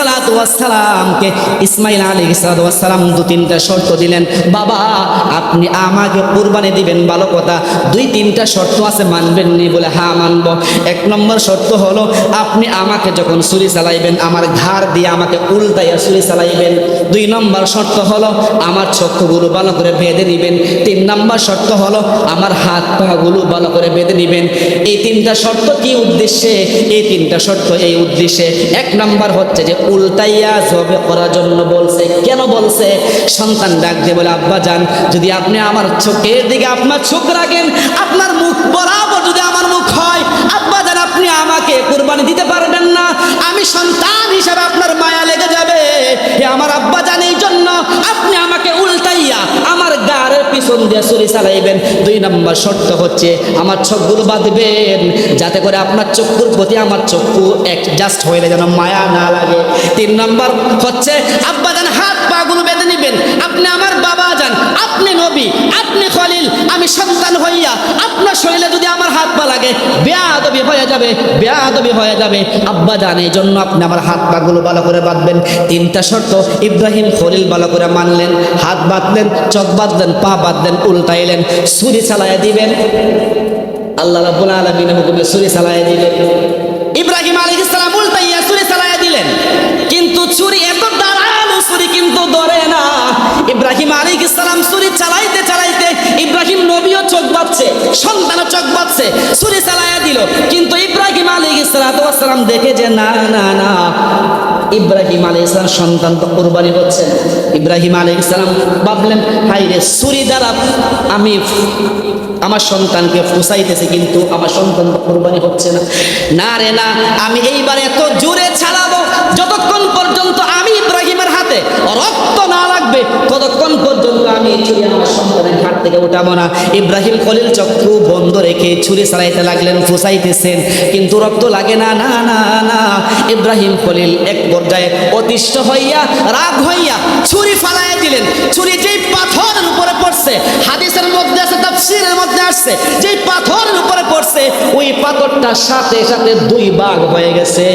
সালাত সালাতামকে ইসমাইল আলী সালাতাম দু তিনটা শর্ত দিলেন। বাবা, আপনি আমাকে কুরবানি দিবেন, ভালো কথা। দুই তিনটা শর্ত আছে মানবেন নি বলে হ্যাঁ মানব। এক নম্বর শর্ত হলো, আপনি আমাকে যখন ছুরি চালাইবেন, আমার ঘাড় দিয়ে আমাকে উল্টাইয়া ছুরি চালাইবেন। দুই নম্বর শর্ত হলো, আমার চক্ষুগুলো ভালো করে বেঁধে নিবেন। তিন নম্বর শর্ত হলো, আমার হাত পাগুলো ভালো করে বেঁধে নিবেন। এই তিনটা শর্ত কি উদ্দেশ্যে? এই তিনটা শর্ত এই উদ্দেশ্যে। এক নম্বর হচ্ছে যে উল্টাইয়া জবে করার জন্য বলছে। কেন বলছে? সন্তান ডাক দিয়ে বলে, আব্বা যান, যদি আপনি আমার চোখের দিকে আপনার চোখ রাখেন, আপনার মুখ বরাবর যদি আমার মুখ হয়, আব্বা যান, আপনি আমাকে কুরবানি দিতে পারবেন না। আমি সন্তান হিসাবে আপনার মায়া দিয়ে চলে চালাইবেন দুই নম্বর শর্ত হচ্ছে, আমার চোখগুলো বাঁধবেন, যাতে করে আপনার চক্ষুর প্রতি আমার চক্ষু অ্যাডজাস্ট হইলে যেন মায়া না লাগে। তিন নম্বর হচ্ছে, আব্বা যেন হাত পাগুলো বেঁধে নিবেন আপনি আমার বাবা যান আপনি নবী আপনি খলিল আমি হইয়া আপনার শরীরে যদি আমার হাত পা লাগে, বেয়াদবি হয়ে যাবে, বেয়াদবি হয়ে যাবে। আব্বা জান, এই জন্য আপনি আমার হাত পাগুলো ভালো করে বাঁধবেন। তিনটা শর্ত, ইব্রাহিম খলিল ভালো করে মানলেন, হাত বাঁধলেন, চোখ বাঁধলেন, পা বাঁধলেন, উল্টাইলেন, ছুরি চালাইয়া দিবেন। আল্লাহ রাব্বুল আলামিনের হুকুমে ছুরি চালাইয়া দিলেন বাঁধছে সন্তানও চোখ বাঁধছে, ছুরি চালাইয়া দিল। কিন্তু ইব্রাহিম আলাইহিস সালাম দেখে যে, না না না, ইব্রাহিম আলাইহিস সালাম সন্তান তো কুরবানি হচ্ছে ইব্রাহিম আলাইহিস সালাম ভাবলেন হাই রে, ছুরি দ্বারা আমি আমার সন্তানকে ফুসাইতেছে, কিন্তু আমার সন্তান তো কুরবানি হচ্ছে না। না রে, না, আমি এইবারে এত জোরে ছাড়াবো, যতক্ষণ পর্যন্ত আমি ইব্রাহিমের হাতে রক্ত না লাগবে, ততক্ষণ পর্যন্ত আমি ছুরি আমার সন্তানের ঘাট থেকে উঠাবো না। ইব্রাহিম খলিল চক্ষু বন্ধ রেখে ছুরি চালাইতে লাগলেন, ফুসাইতেছেন, কিন্তু রক্ত লাগে না না না না। ইব্রাহিম খলিল এক পর্যায়ে অতিষ্ঠ হইয়া, রাগ হইয়া ছুরি ফালাইয়া দিলেন। ছুরি যেই পাথরের উপরে পড়ছে, হাদিসের মধ্যে আছে, তাফসীরের মধ্যে আসছে, যেই পাথরের উপরে পড়ছে, ওই পাথরটা সাথে সাথে দুই ভাগ হয়ে গেছে।